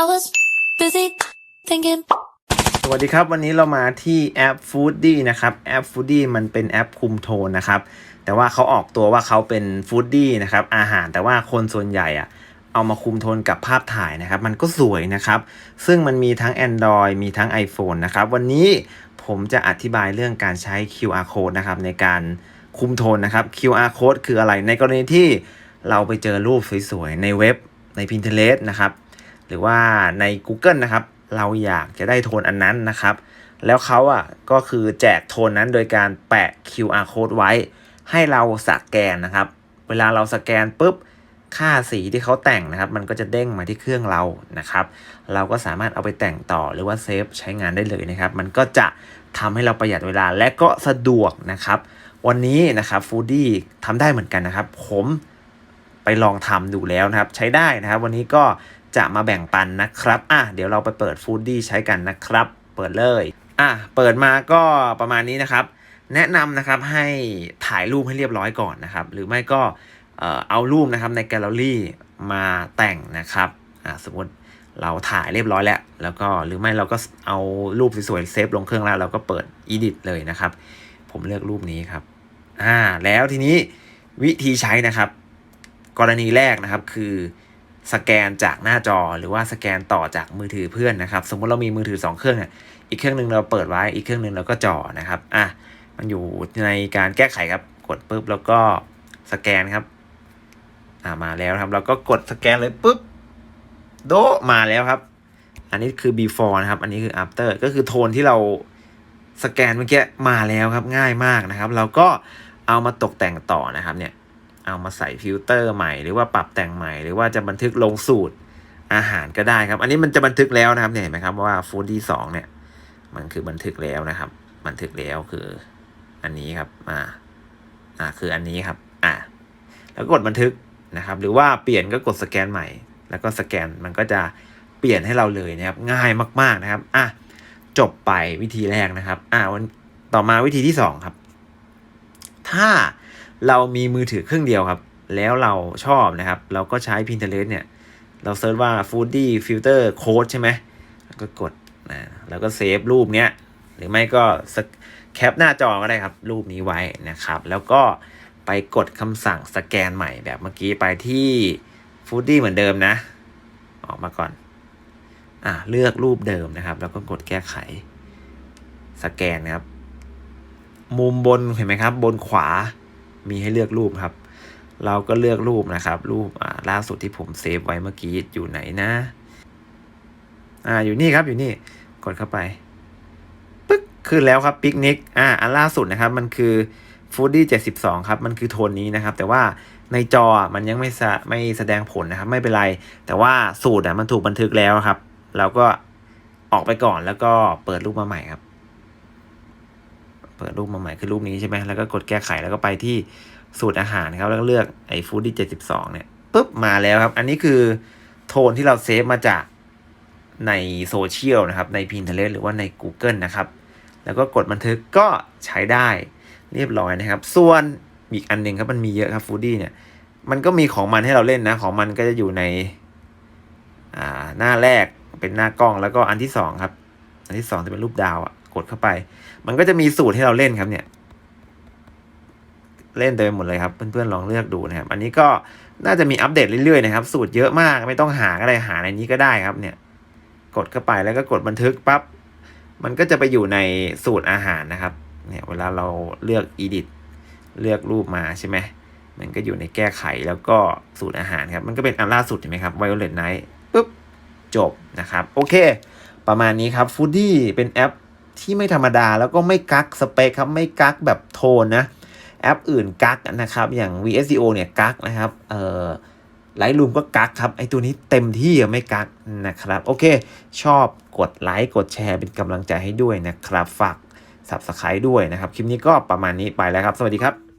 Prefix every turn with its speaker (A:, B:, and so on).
A: I was busy thinking.
B: สวัสดีครับ วันนี้เรามาที่แอป Foodie นะครับแอป Foodie มันเป็นแอปคุมโทนนะครับ แต่ว่าเขาออกตัวว่าเขาเป็น Foodie นะครับอาหารแต่ว่าคนส่วนใหญ่อะเอามาคุมโทนกับภาพถ่ายนะครับ มันก็สวยนะครับ ซึ่งมันมีทั้ง Android มีทั้ง iPhone นะครับ วันนี้ผมจะอธิบายเรื่องการใช้ QR code นะครับในการคุมโทนนะครับ QR code คืออะไรในกรณีที่เราไปเจอรูปสวยๆ ในเว็บใน Pinterest นะครับ หรือว่าใน Google นะครับ เราอยากจะได้โทนอันนั้นนะครับ แล้วเขาอะก็คือแจกโทนนั้นโดยการแปะ QR code ไว้ ให้เราสแกนนะครับ เวลาเราสแกนปุ๊บค่าสีที่เขาแต่งนะครับ มันก็จะเด้งมาที่เครื่องเรานะครับ เราก็สามารถเอาไปแต่งต่อหรือว่าเซฟใช้งานได้เลยนะครับ มันก็จะทำให้เราประหยัดเวลาและก็สะดวกนะครับ วันนี้นะครับฟูดี้ทำได้เหมือนกันนะครับ ผมไปลองทำดูแล้วนะครับ ใช้ได้นะครับ วันนี้ก็ จะมาแบ่งปันนะครับ อะ เดี๋ยวเราไปเปิดฟูดดี้ใช้กันนะครับ เปิดเลย อะ เปิดมาก็ประมาณนี้นะครับ แนะนำนะครับให้ถ่ายรูปให้เรียบร้อยก่อนนะครับ หรือไม่ก็เอ่อเอารูปนะครับในแกลเลอรี่มาแต่งนะครับ อะสมมติเราถ่ายเรียบร้อยแล้ว แล้วก็หรือไม่เราก็เอารูปสวยๆเซฟลงเครื่องแล้วเราก็เปิด edit เลยนะครับ ผมเลือกรูปนี้ครับ อ่า แล้วทีนี้วิธีใช้นะครับ กรณีแรกนะครับคือ สแกนจากหน้าจอหรือว่าสแกนต่อจากมือถือเพื่อนนะครับ สมมติเรามีมือถือ 2 เครื่องเนี่ยอีกเครื่องหนึ่งเราเปิดไว้อีกเครื่องหนึ่งเราก็จ่อนะครับอะมันอยู่ในการแก้ไขครับกดปุ๊บแล้วก็สแกนครับอ่ามาแล้วครับเราก็กดสแกนเลยปุ๊บโดมาแล้วครับ อันนี้คือ before นะครับ อันนี้คือ after ก็คือโทนที่เราสแกนเมื่อกี้มาแล้วครับง่ายมากนะครับ เราก็เอามาตกแต่งต่อนะครับเนี่ย เอามาใส่ฟิลเตอร์ใหม่หรือว่าปรับแต่งใหม่ หรือว่าจะบันทึกลงสูตรอาหารก็ได้ครับ อันนี้มันจะบันทึกแล้วนะครับเนี่ยเห็นไหมครับว่าฟูดดี้สองเนี่ย มันคือบันทึกแล้วนะครับ บันทึกแล้วคืออันนี้ครับ อ่า อ่า คืออันนี้ครับ อ่า แล้วก็กดบันทึกนะครับ หรือว่าเปลี่ยนก็กดสแกนใหม่ แล้วก็สแกนมันก็จะเปลี่ยนให้เราเลยนะครับ ง่ายมาก ๆนะครับ อะ จบไปวิธีแรกนะครับ อ่าวันต่อมาวิธีที่สองครับ ถ้า เรามีมือถือเครื่องเดียวครับ แล้วเราชอบนะครับ เราก็ใช้ Pinterest เนี่ย เราเซิร์ชว่า foodie filter code ใช่ไหมก็กดนะแล้วก็เซฟรูปเนี้ย หรือไม่ก็สแคปหน้าจอก็ได้ครับ รูปนี้ไว้นะครับ แล้วก็ไปกดคำสั่งสแกนใหม่แบบเมื่อกี้ไปที่ foodie เหมือนเดิมนะ ออกมาก่อนอ่าเลือกรูปเดิมนะครับ แล้วก็กดแก้ไข สแกนนะครับ มุมบนเห็นไหมครับ บนขวา มีให้เลือกรูปครับ เราก็เลือกรูปนะครับ รูปอ่าล่าสุดที่ผมเซฟไว้เมื่อกี้อยู่ไหนนะ อ่าอยู่นี่ครับอยู่นี่กดเข้าไปปึ๊กขึ้นแล้วครับปิกนิกอ่าอันล่าสุดนะครับมันคือฟูดดี้เจ็ดสิบสองครับ มันคือโทนนี้นะครับ แต่ว่าในจอมันยังไม่สะไม่แสดงผลนะครับ ไม่เป็นไร แต่ว่าสูตรอะมันถูกบันทึกแล้วครับ เราก็ออกไปก่อนแล้วก็เปิดรูปมาใหม่ครับ เปิดรูปมาใหม่คือรูปนี้ใช่ไหมแล้วก็กดแก้ไขแล้วก็ไปที่สูตรอาหารครับแล้วก็เลือกไอ้ฟูดดี้เจ็ดสิบสองเนี่ยปุ๊บมาแล้วครับ อันนี้คือโทนที่เราเซฟมาจากในโซเชียลนะครับใน Pinterest หรือว่าใน Google นะครับ แล้วก็กดบันทึกก็ใช้ได้เรียบร้อยนะครับ ส่วนอีกอันหนึ่งครับมันมีเยอะครับฟูดดี้เนี่ยมันก็มีของมันให้เราเล่นนะ ของมันก็จะอยู่ในอ่าหน้าแรกเป็นหน้ากล้องแล้วก็อันที่สองครับ อันที่สองจะเป็นรูปดาวอะ กดเข้าไป มันก็จะมีสูตรให้เราเล่นครับเนี่ย เล่นเต็มหมดเลยครับ เพื่อนๆลองเลือกดูนะครับ อันนี้ก็น่าจะมีอัปเดตเรื่อยๆนะครับ สูตรเยอะมากไม่ต้องหาก็ได้หาในนี้ก็ได้ครับ เนี่ย กดเข้าไปแล้วก็กดบันทึกปั๊บมันก็จะไปอยู่ในสูตรอาหารนะครับ เนี่ยเวลาเราเลือก edit เลือกรูปมาใช่ไหมมันก็อยู่ในแก้ไขแล้วก็สูตรอาหารครับ มันก็เป็นอันล่าสุดเห็นไหมครับ Violet Night ปุ๊บจบนะครับ โอเค ประมาณนี้ครับ Foodie เป็นแอป ที่ไม่ธรรมดาแล้วก็ไม่กักสเปคครับไม่กักแบบโทนนะแอปอื่นกักนะครับ อย่าง VSCO เนี่ยกักนะครับเอ่อไลท์รูมก็กักครับไอตัวนี้เต็มที่ไม่กักนะครับ โอเค ชอบกดไลค์กดแชร์เป็นกำลังใจให้ด้วยนะครับ ฝาก Subscribe ด้วยนะครับ คลิปนี้ก็ประมาณนี้ไปแล้วครับ สวัสดีครับ